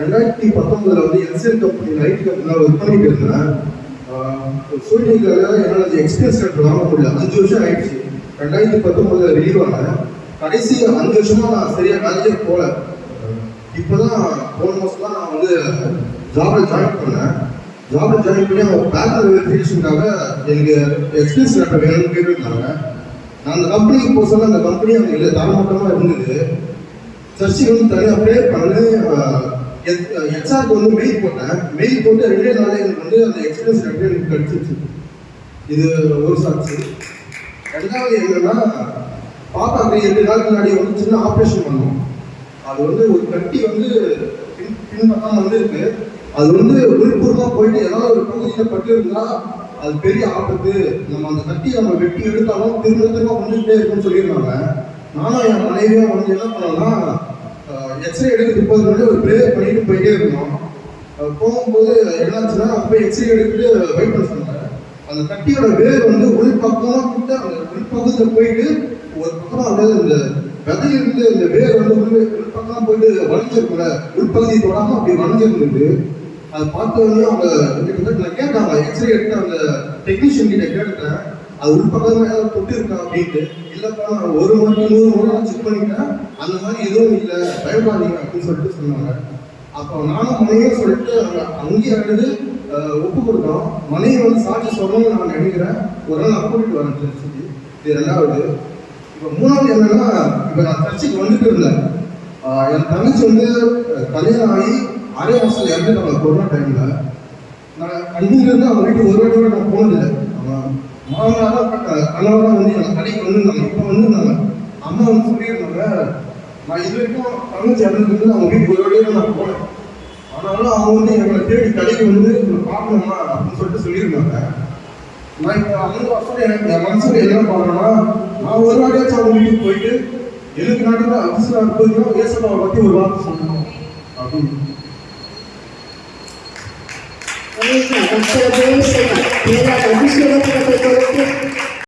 ரெண்டாயிரத்தி பத்தொன்பதுல வந்து எல்சிஎல் கம்பெனி நைட் கம்பெனியில் ஒர்க் பண்ணிட்டு இருந்தேன். சூழ்நிலைக்காக என்னால் அந்த எக்ஸ்பீரியன்ஸ் லெட்டர் வாங்க முடியல. அஞ்சு வருஷம் ஆயிடுச்சு. ரெண்டாயிரத்தி பத்தொன்பதுல ரிலீவ் ஆனேன். கடைசி அஞ்சு வருஷமா நான் சரியா வேலைக்கே போல இப்போதான் போன மாதம் தான் நான் வந்து ஜாப்ல ஜாயின் பண்ணேன். ஜாப்ல ஜாயின் பண்ணி அவங்க பேக்கர் வெரிஃபிகேஷனுக்காக எனக்கு எக்ஸ்பீரியன்ஸ் லெட்டர் வேணும்னு கேட்டுருந்தாங்க. நான் அந்த கம்பெனிக்கு போக சொல்ல அந்த கம்பெனி அவங்க இல்லை தரமாட்டமாக இருந்தது. சர்ச்சுக்கு வந்து தனியாக ப்ரே பண்ணி ஹெச்ஆர்க்கு வந்து மெயில் போட்டேன். மெயில் போட்டு ரெண்டே நாளே எனக்கு வந்து அந்த எக்ஸ்பீரியன்ஸ் லெட்டர் எனக்கு கிடைச்சிச்சு இது ஒரு சாட்சி. ரெண்டாவது என்னன்னா பாப்பாக்கு ரெண்டு நாளுக்கு முன்னாடி வந்து சின்ன ஆப்ரேஷன் பண்ணோம். அது வந்து ஒரு கட்டி வந்து பின் பின்பக்கம் வந்து இருக்கு அது வந்து உள்பூர்வமா போயிட்டு ஏதாவது ஒரு பகுதியில் பட்டு இருந்தால் அது பெரிய ஆபத்து. நம்ம அந்த கட்டி நம்ம வெட்டி எடுத்தாலும் திரும்ப திரும்ப வந்துட்டே இருக்கும்னு சொல்லியிருந்தாங்க. நானும் என் மனைவியும் வந்து என்ன பண்ணோம்னா எக்ஸ்ரே எடுக்கிறதுக்கு போது வந்து ஒரு ப்ரே பண்ணிட்டு போயிட்டே இருந்தோம். போகும்போது என்னாச்சுன்னா போய் எக்ஸ்ரே எடுத்துட்டு வெயிட் பண்ண சொன்னாங்க அந்த கட்டியோட வேர் வந்து உள் பக்கம் கிட்ட அந்த உள் போயிட்டு ஒரு பக்கம் அதாவது இந்த விதை இருந்து இந்த வேர் வந்து உள் உள் பக்கமா போயிட்டு வளைஞ்சிருக்கல உள்பகுதி தொடாமல் அப்படி வளைஞ்சிருந்தது. அதை பார்த்து வந்து அவங்க கிட்டத்தட்ட நான் கேட்டாங்க எக்ஸ்ரே எடுத்து அந்த டெக்னீஷியன் கிட்ட கேட்டேன். அது உள் ஏதாவது தொட்டு இருக்கா அப்படின்ட்டு. இல்லைப்பா நான் ஒரு மணி நூறு முறை செக் பண்ணிட்டேன் அந்த மாதிரி எதுவும் இல்லை பயப்படாதீங்க அப்படின்னு சொல்லிட்டு சொன்னாங்க. அப்போ நானும் மனைவியும் சொல்லிட்டு அங்கே அங்கேயே அழுது ஒப்பு கொடுத்தோம். மனைவி வந்து சாட்சி சொல்லணும்னு நான் நினைக்கிறேன். ஒரு நாள் நான் கூட்டிட்டு வரேன் சர்ச்சுக்கு இது ரெண்டாவது. இப்போ மூணாவது என்னன்னா இப்போ நான் சர்ச்சுக்கு வந்துட்டு இருந்தேன். என் தங்கச்சி வந்து கல்யாணம் ஆகி அரை மாசத்துல இறந்துட்டாங்க. கொரோனா டைமில் நான் கண்டிலிருந்து அவங்க வீட்டுக்கு ஒரு வாட்டி கூட நான் போனதில்லை. அவன் மாமனார் கணவர் தான் வந்து எனக்கு கடைக்கு வந்துருந்தாங்க இப்போ வந்துருந்தாங்க அம்மா வந்து சொல்லியிருந்தாங்க நான் இது வரைக்கும் தங்கச்சி இறந்துருந்து அவங்க வீட்டுக்கு ஒரு வாட்டி நான் போனேன் ஆனாலும் அவங்க வந்து எங்களை தேடி கடைக்கு வந்து பார்க்கணுமா அப்படின்னு சொல்லிட்டு சொல்லியிருந்தாங்க நான் இப்போ அந்த வருஷம் எனக்கு என் மனசுல என்ன பண்ணணும்னா நான் ஒரு வாட்டியாச்சும் அவங்க வீட்டுக்கு போயிட்டு எனக்கு நடந்த அதிசயம் அற்புதம் இயேசுபாவை பற்றி ஒரு வார்த்தை சொல்லணும் அப்படின்னு Piękna, to przerobiłyście, nie na to, piszmy do tego projektu.